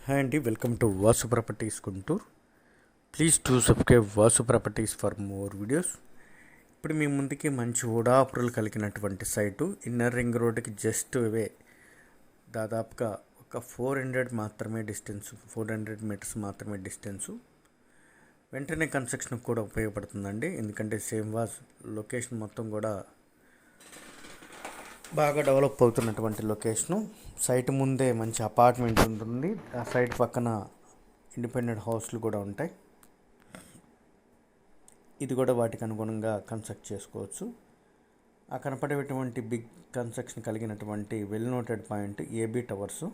Hi అండి welcome to Vasu properties Guntur please to subscribe Vasu properties for more videos ఇప్పుడు మీ ముందుకి మంచి ఓడాపురులు కలిగినటువంటి సైటు ఇన్నర్ రింగ్ రోడ్డుకి జస్ట్ ఇవే దాదాపుగా ఒక ఫోర్ హండ్రెడ్ మాత్రమే డిస్టెన్స్ ఫోర్ హండ్రెడ్ మీటర్స్ మాత్రమే డిస్టెన్సు వెంటనే కన్స్ట్రక్షన్ కూడా ఉపయోగపడుతుందండి. ఎందుకంటే సేమ్ వాజ్ లొకేషన్ మొత్తం కూడా బాగా డెవలప్ అవుతున్నటువంటి లొకేషను. సైట్ ముందే మంచి అపార్ట్మెంట్ ఉంటుంది. ఆ సైట్ పక్కన ఇండిపెండెంట్ హౌస్లు కూడా ఉంటాయి. ఇది కూడా వాటికి అనుగుణంగా కన్స్ట్రక్ట్ చేసుకోవచ్చు. ఆ కనపడేటువంటి బిగ్ కన్స్ట్రక్షన్ కలిగినటువంటి well noted point AB towers.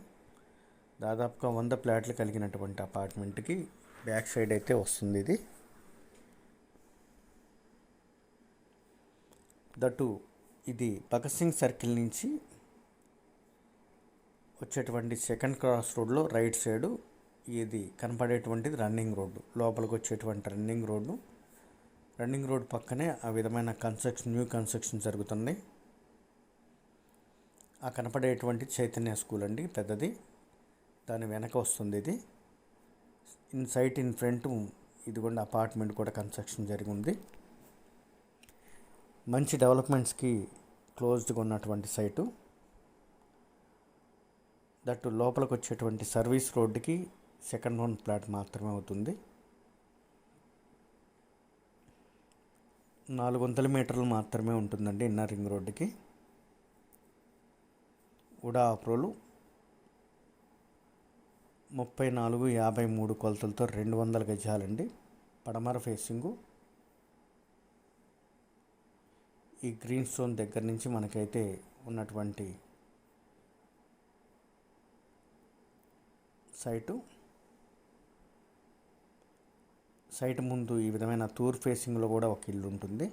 దాదాపుగా వంద ప్లాట్లు కలిగినటువంటి అపార్ట్మెంట్కి బ్యాక్ సైడ్ అయితే వస్తుంది ఇది. దట్టు ఇది భగత్ సింగ్ సర్కిల్ నుంచి వచ్చేటువంటి సెకండ్ క్రాస్ రోడ్లో రైట్ సైడు ఇది కనపడేటువంటిది రన్నింగ్ రోడ్డు. లోపలికి వచ్చేటువంటి రన్నింగ్ రోడ్డు. రన్నింగ్ రోడ్ పక్కనే ఆ విధమైన కన్స్ట్రక్షన్ న్యూ కన్స్ట్రక్షన్ జరుగుతుంది. ఆ కనపడేటువంటి చైతన్య స్కూల్ అండి పెద్దది. దాని వెనక వస్తుంది ఇది. ఇన్ సైట్ ఇన్ ఫ్రంట్ ఇదిగోండి అపార్ట్మెంట్ కూడా కన్స్ట్రక్షన్ జరిగి ఉంది. మంచి డెవలప్మెంట్స్కి క్లోజ్డ్గా ఉన్నటువంటి సైటు. దట్టు లోపలికి వచ్చేటువంటి సర్వీస్ రోడ్డుకి సెకండ్ వన్ ప్లాట్ మాత్రమే అవుతుంది. నాలుగు వందల మీటర్లు మాత్రమే ఉంటుందండి ఇన్నర్ రింగ్ రోడ్డుకి. ఉడా ఆప్రోలు ముప్పై నాలుగు యాభై మూడు కొలతలతో రెండు వందల గజాలండి. పడమర ఫేసింగు ఈ గ్రీన్ స్టోన్ దగ్గర నుంచి మనకైతే ఉన్నటువంటి సైటు. సైట్ ముందు ఈ విధమైన తూర్ ఫేసింగ్లో కూడా ఒక ఇల్లు ఉంటుంది.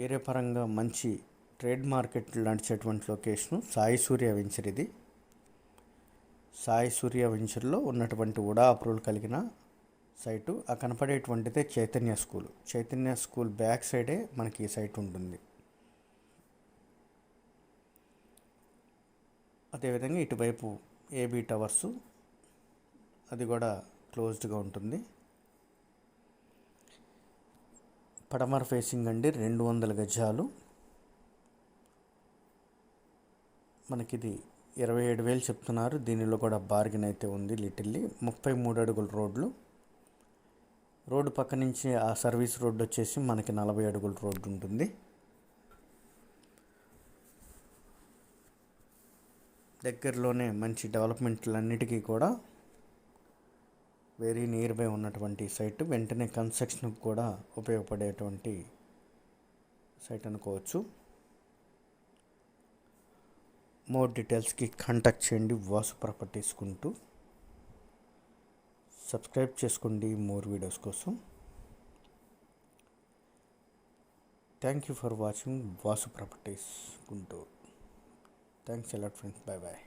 వేరే పరంగా మంచి ట్రేడ్ మార్కెట్ నడిచేటువంటి లొకేషను సాయి సూర్య వెంచర్ ఇది. సాయి సూర్య వెంచర్లో ఉన్నటువంటి ఉడా అప్రూవల్ కలిగిన సైటు ఆ కనపడేటువంటిదే Chaitanya school. Chaitanya school back సైడే మనకి ఈ సైట్ ఉంటుంది. అదేవిధంగా ఇటువైపు ఏబీ టవర్స్ అది కూడా క్లోజ్డ్గా ఉంటుంది. పడమర ఫేసింగ్ అండి రెండు వందల గజాలు. మనకిది ఇరవై ఏడు వేలు చెప్తున్నారు. దీనిలో కూడా బార్గెన్ అయితే ఉంది లిటిల్లీ. ముప్పై మూడు అడుగుల రోడ్లు. రోడ్డు పక్క నుంచి ఆ సర్వీస్ రోడ్డు వచ్చేసి మనకి నలభై అడుగుల రోడ్డు ఉంటుంది. దగ్గరలోనే మంచి డెవలప్మెంట్లన్నిటికీ కూడా వెరీ నియర్ బై ఉన్నటువంటి సైట్. వెంటనే కన్స్ట్రక్షన్కి కూడా ఉపయోగపడేటువంటి సైట్ అనుకోవచ్చు. మోర్ డీటెయిల్స్కి కాంటాక్ట్ చేయండి. వాసు ప్రాపర్టీస్ కుంటూ సబ్స్క్రైబ్ చేసుకోండి మోర్ వీడియోస్ కోసం. Thank you for watching Vasu properties Guntur thanks a lot friends bye bye